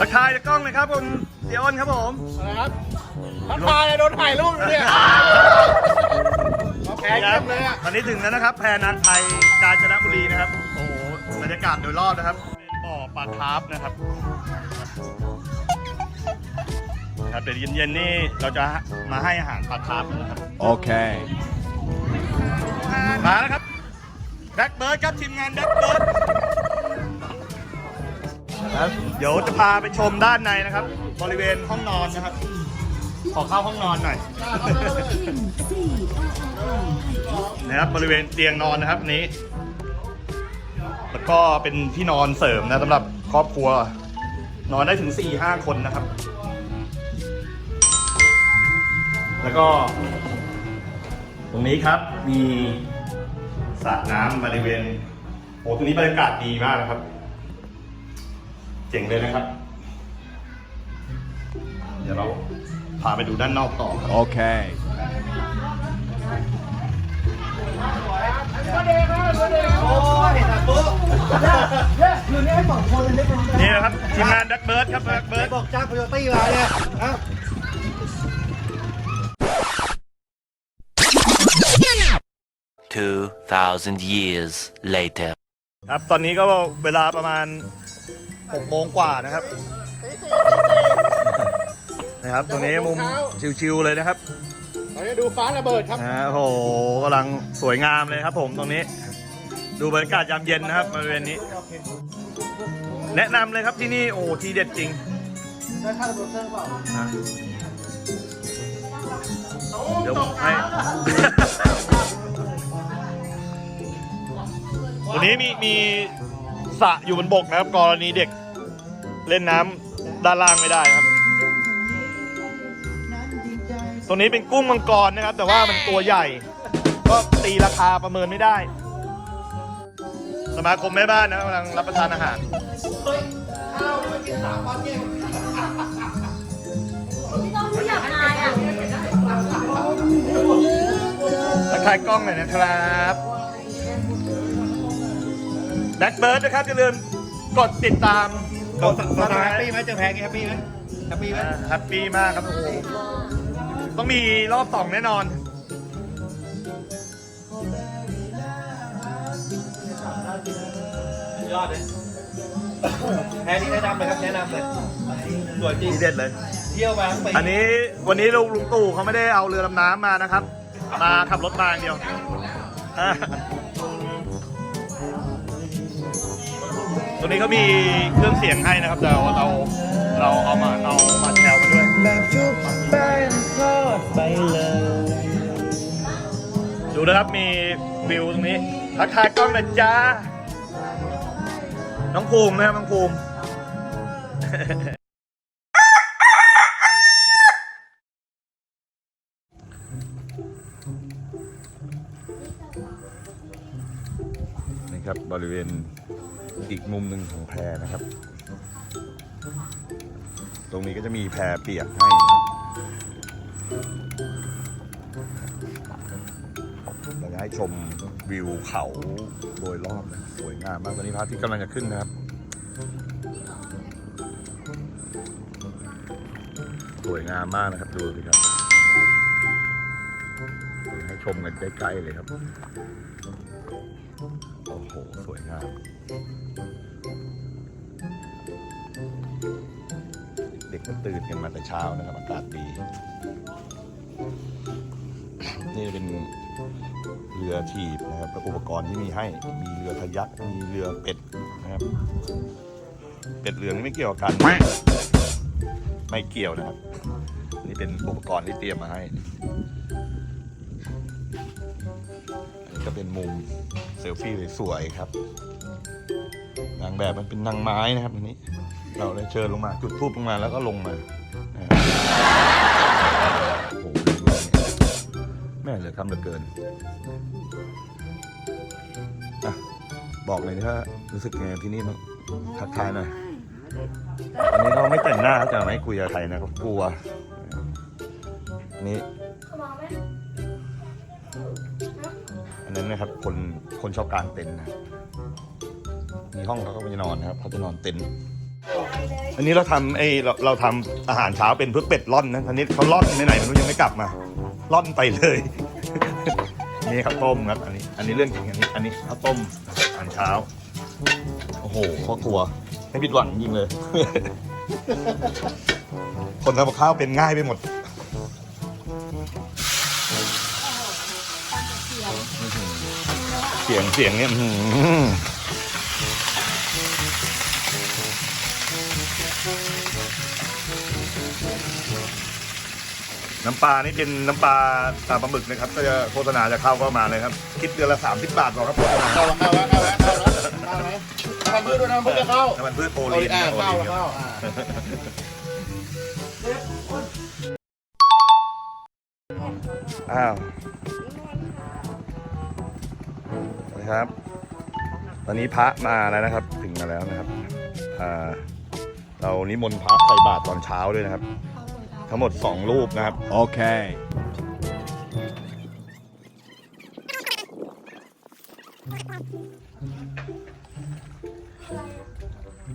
ทักทายในกล้องเลยครับคุณเสียอ้นครับผมอะไรครับทักทายโดนถ่ายรูปอยู่เนี่ยแพ้นี่คเยี่รัยมเลยอะตอนนี้ถึงแล้วนะครับ แพนานไทยกาญจนบุรีนะครับ โอ้โหบรรยากาศโดยรอบนะครับเป็นบ่อปลาคาร์ฟนะครับนะครับเดี๋ยวเย็นๆนี่เราจะมาให้อาหารปลาคาร์ฟนะครับ Okay. มาแล้วครับแบ็คเบิร์ดครับทีมงานแบ็คเบิร์ด ครับเดี๋ยวจะพาไปชมด้านในนะครับ บริเวณห้องนอนนะครับ ขอเข้าห้องนอนหน่อยนะครับบริเวณเตียงนอนนะครับนี้ แล้วก็เป็นที่นอนเสริมนะสำหรับครอบครัว นอนได้ถึง4-5คนนะครับ แล้วก็ ตรงนี้ครับมีสระน้ำบริเวณโอ้ตรงนี้บรรยากาศดีมากนะครับ เจ๋งเลยนะครับ เดี๋ยวเราพาไปดูด้านนอกต่อครับ Okay. นี่นะครับทีมงานดักเบิร์ดครับดักเบิร์ดบอกจ้างโคโยตี้มาเนี่ยฮะ2,000 years later. ครับตอนนี้ก็เวลาประมาณ 6โมงกว่านะครับ นะครับ ตรงนี้มุมชิวๆเลยนะครับเราจะดูฟ้าระเบิดครับนะโอ้โหกำลังสวยงามเลยครับ ผมตรงนี้ ดูบรรยากาศยามเย็นนะครับบริเวณนี้ แนะนำเลยครับที่นี่โอ้ทีเด็ดจริงได้ค่าระเบิดเครื่องเปล่านะเดี๋ยวผมให้วันนี้มีมีสระอยู่บนบกนะครับกรณีเด็ก เล่นน้ำด้านล่างไม่ได้ครับตรงนี้เป็นกุ้งมังกรนะครับ แต่ว่ามันตัวใหญ่ ก็ตีราคาประเมินไม่ได้ สมาคมแม่บ้านนะกำลังรับประทานอาหารไม่อยากนายอะทักทายกล้องหน่อยนะครับแบ็คเบิร์ดนะครับอย่าลืมกดติดตาม กดสบายแฮปปี้ไหมเจอแพ้กี่แฮปปี้ไหมแฮปปี้ไหมแฮปปี้มากครับโอ้โหต้องมีรอบสองแน่นอนยอดเลยแพ้นี่แนะนำเลยครับแนะนำเลยสวยจริงทีเด็ดเลย เที่ยวมาทั้งปีอันนี้วันนี้ลุงลุงตู่เขาไม่ได้เอาเรือดำน้ำมานะครับ มาขับรถมาอย่างเดียว ตัวนี้เขามีเครื่องเสียงให้นะครับแต่ว่าเราเราเอามาเอามาแชร์มาด้วย แบบชุบแป้งทอดไปเลย ดูนะครับมีวิวตรงนี้ทักทายกล้องนะจ้าน้องภูมินะครับน้องภูมินี่ครับบริเวณ อีกมุมหนึ่งของแพรนะครับ ตรงนี้ก็จะมีแพรเปียกให้เราจะให้ชมวิวเขาโดยรอบนะสวยงามมากตอนนี้พระอาทิตย์กำลังจะขึ้นนะครับสวยงามมากนะครับ ดูสิครับ ให้ชมกันใกล้ๆเลยครับ โอ้โห สวยงาม เด็กก็ตื่นกันมาแต่เช้านะครับอากาศดี นี่เป็นเรือถีบนะครับและอุปกรณ์ที่มีให้มีเรือทะยักมีเรือเป็ดนะครับเป็ดเรือนี่ไม่เกี่ยวกับกัน ไม่เกี่ยวนะครับ นี่เป็นอุปกรณ์ที่เตรียมมาให้อันนี้ก็เป็นมุมเซลฟี่สวยๆครับนางแบบมันเป็นนางไม้นะครับอันนี้ เราได้เชิญลงมา จุดทูบลงมาแล้วก็ลงมาโอ้โหแม่เหลือคำเหลือเกินอะบอกเลยถ้ารู้สึกไงที่นี่บ้างทักทายหน่อยอันนี้เขาไม่แต่งหน้าจะไม่คุยกับใครนะเขากลัวนี่อันนั้นนะครับคนคนชอบกางเต็นท์นะมีห้องเขาก็ไม่นอนนะครับเขาจะนอนเต็นท์ อันนี้เราทำไอเราเราทำอาหารเช้าเป็นเพื่อเป็ดร่อนนะอันนี้เขาร่อนไปไหนไม่รู้ยังไม่กลับมาร่อนไปเลย นี่ข้าวต้มครับ อันนี้ อันนี้เรื่องจริงอันนี้ อันนี้ข้าวต้มอาหารเช้า โอ้โหพ่อครัวไม่ผิดหวังจริงเลย คนทำกับข้าวเป็นง่ายไปหมดเสียงเสียงเนี่ย น้ำปลานี่เป็นน้ำปลาตาปลาหมึกนะครับ ก็จะโฆษณาจะเข้าก็มาเลยครับ คิดเดือนละ 30 บาทพอครับโฆษณาเข้าเข้าเข้าเข้าเข้าเข้าไหมทำพืชด้วยทำพืชจะเข้าน้ำมันพืชโอโอลีลินอ่าเข้าลีนครับเข้าอ่าอ้าวนะครับ ตอนนี้พระมาแล้วนะครับ ถึงมาแล้วนะครับอ่า เรานิมนต์พระใส่บาตรตอนเช้าด้วยนะครับ ทั้งหมด 2 รูปนะครับ Okay.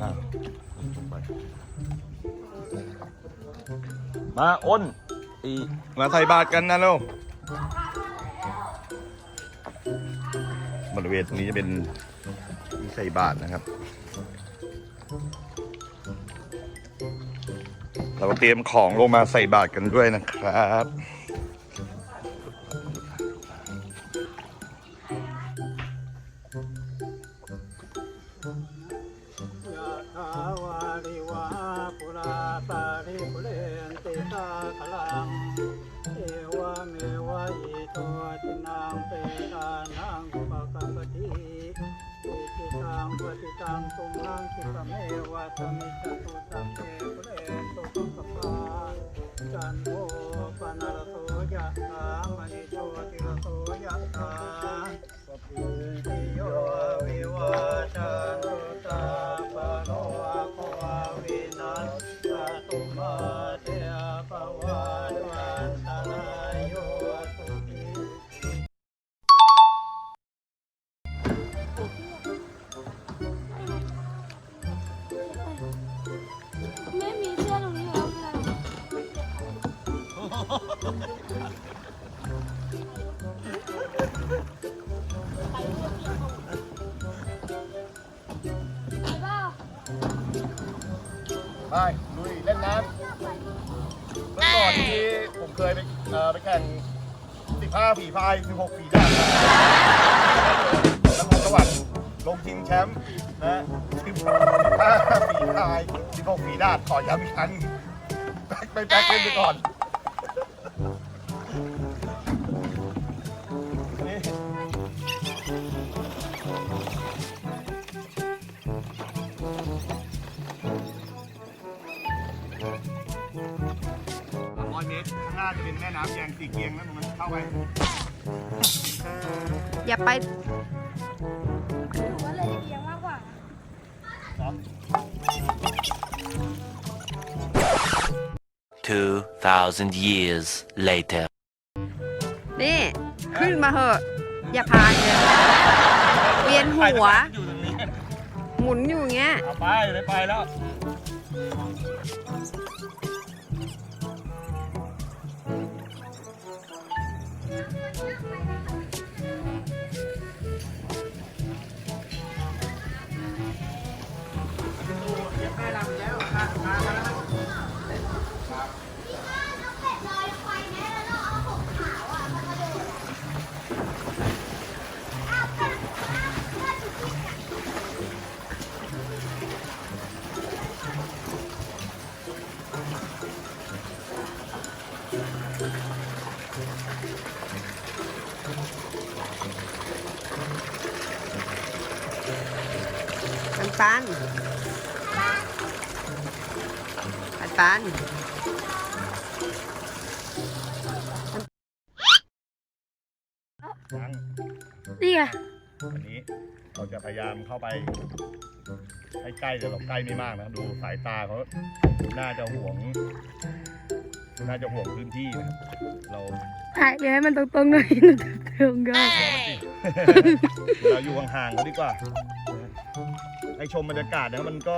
อ้าวมาอ้นอีมาใส่บาตรกันนะลูกบริเวณตรงนี้จะเป็นที่ใส่บาตรนะครับ เราก็เตรียมของลงมาใส่บาตรกันด้วยนะครับ ไปลุยเล่นน้ำเมื่อก่อนที่ผมเคยไปเอ่อไปแข่ง15ฝีพาย16ฝีดาบนครสวรรค์ลงชิงแชมป์นะ15ฝีพาย16ฝีดาบขอย้ำอีกครั้งแป๊กไปแป๊กเล่นไปก่อนางหน้าจะเป็นแม่น้ำแยงสีเกียงนะตรงนั้นเข้าไปอย่าไปหนูว่าเลยเอียงมากกว่า2,000 years later. นี่ ขึ้นมาเหอะ อย่าพายเลยเวียนหัว อยู่ตรงนี้หมุนอยู่อย่างเงี้ย เอาไปเลยไปแล้ว Not ปันปันปันปันยังนี่ไงวันนี้เราจะพยายามเข้าไปให้ใกล้แต่เราใกล้ไม่มากนะครับดูสายตาเขาน่าจะห่วง น่าจะห่วงพื้นที่นะครับเราถ่ายเลยให้มันตรงๆหน่อยตรงกันเราอยู่ห่างๆเขาดีกว่า ให้ชมบรรยากาศนะมันก็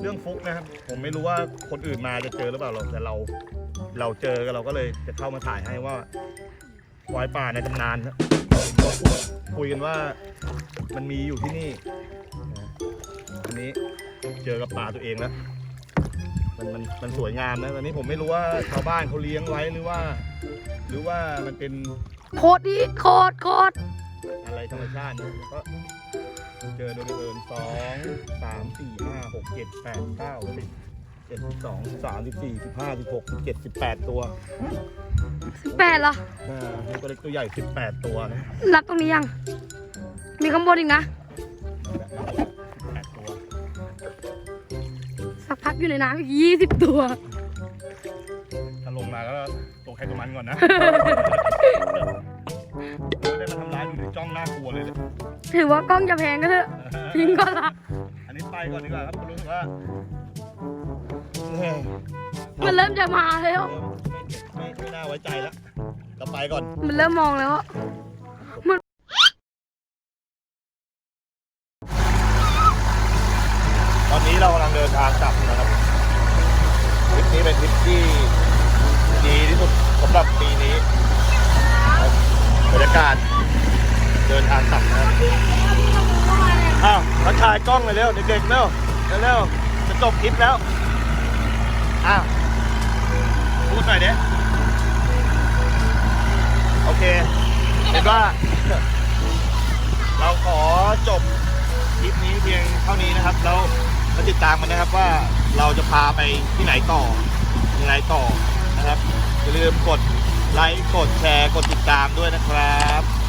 เรื่องฟุกนะครับ ผมไม่รู้ว่าคนอื่นมาจะเจอหรือเปล่าหรอกแต่เรา เราเจอกันเราก็เลยจะเข้ามาถ่ายให้ว่าควายป่าในตำนานครับคุยคุยกันว่ามันมีอยู่ที่นี่นะอันนี้เจอกับป่าตัวเองแล้วมันมันมันสวยงามนะตอนนี้ผมไม่รู้ว่าชาวบ้านเขาเลี้ยงไว้หรือว่า หรือว่ามันเป็นโคตรดีโคตรโคตร อะไรธรรมชาตินะก็เจอโดยบังเอิญสองสามสี่ห้าหกเจ็ดแปดเก้าสิบเจ็ดสิบสองสิบสามสิบสี่สิบห้าสิบหกสิบเจ็ดสิบแปดตัวสิบแปดเหรออ่ามีตัวเล็กตัวใหญ่สิบแปดตัวนะนับตรงนี้ยัง มีข้างบนอีกนะสิบแปดตัวสักพักอยู่ในน้ำอีกยี่สิบตัว ถ้าลงมาก็ตัวใครตัวมันก่อนนะ ไม่ได้มาทำร้ายดูดิจ้องน่ากลัวเลยเนี่ยถือว่ากล้องจะแพงก็เถอะทิ้งก็ละอันนี้ไปก่อนดีกว่าครับคุณรู้สึกว่าเฮ้ยมันเริ่มจะมาแล้ว ไม่ไม่ไม่น่าไว้ใจแล้วเราไปก่อน มันเริ่มมองแล้วอะตอนนี้เรากำลังเดินทางกลับนะครับทริปนี้เป็นทริปที่ดีที่สุดสำหรับปีนี้ครับ บรรยากาศ เดินทางกลับนะครับอ้าวทักทายกล้องเลยเร็วเด็กๆเร็วเร็วจะจบคลิปแล้วอ้าวพูดหน่อยเด้โอเคเห็นว่า เราขอจบคลิปนี้เพียงเท่านี้นะครับ แล้วมาติดตามกันนะครับว่าเราจะพาไปที่ไหนต่อยังไงต่อนะครับอย่าลืมกด ไลค์กดแชร์กดติดตามด้วยนะครับ